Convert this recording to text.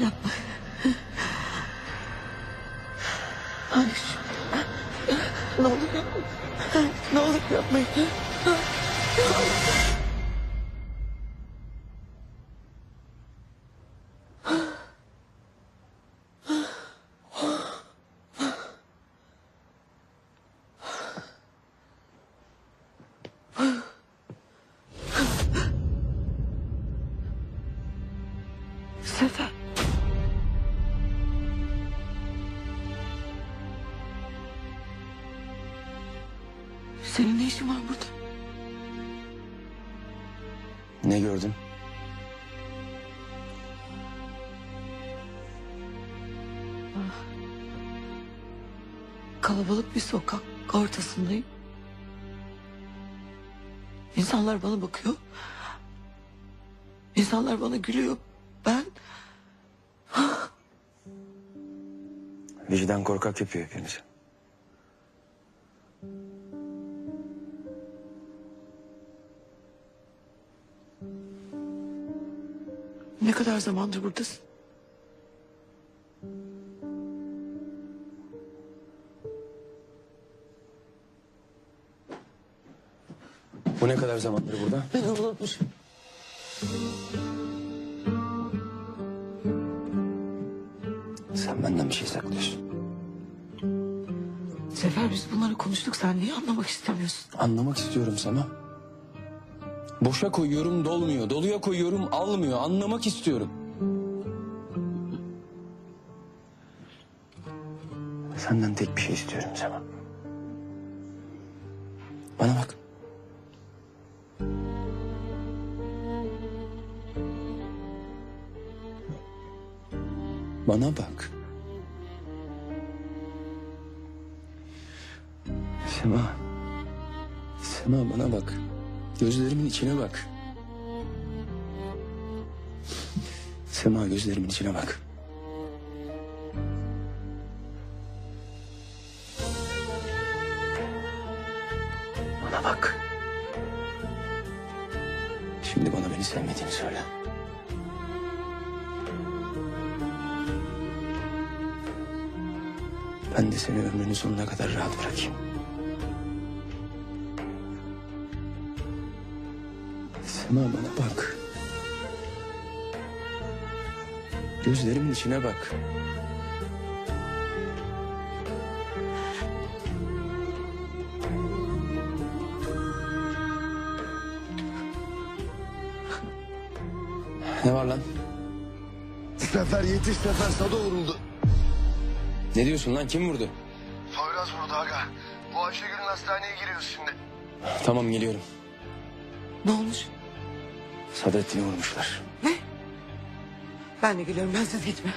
Yapma. Hayır. Ne olur yapma. Ne olur yapmayın. Sefer. Senin ne işin var burada? Ne gördün? Kalabalık bir sokak ortasındayım. İnsanlar bana bakıyor. İnsanlar bana gülüyor. Ben Vicdan korkak yapıyor hepimizi. Ne kadar zamandır buradasın? Bu ne kadar zamandır burada? Ben unutmuşum. Sen benden bir şey saklıyorsun. Sefer biz bunları konuştuk. Sen niye anlamak istemiyorsun? Anlamak istiyorum Sema. Boşa koyuyorum dolmuyor. Doluya koyuyorum almıyor. Anlamak istiyorum. Senden tek bir şey istiyorum Sema. Bana bak. Bana bak. Sema. Sema bana bak. Gözlerimin içine bak. Sema gözlerimin içine bak. Bana bak. Şimdi bana beni sevmediğini söyle. Ben de seni ömrünün sonuna kadar rahat bırakayım. Sema bana bak. Gözlerimin içine bak. Ne var lan? Sefer yetiş sefer Sado vuruldu. Ne diyorsun lan? Kim vurdu? Poyraz vurdu aga. Bu Ayşegül'ün hastaneye giriyoruz şimdi. Tamam geliyorum. Ne olmuş? Sadrettin'i vurmuşlar. Ne? Ben de geliyorum. Ben siz gitme.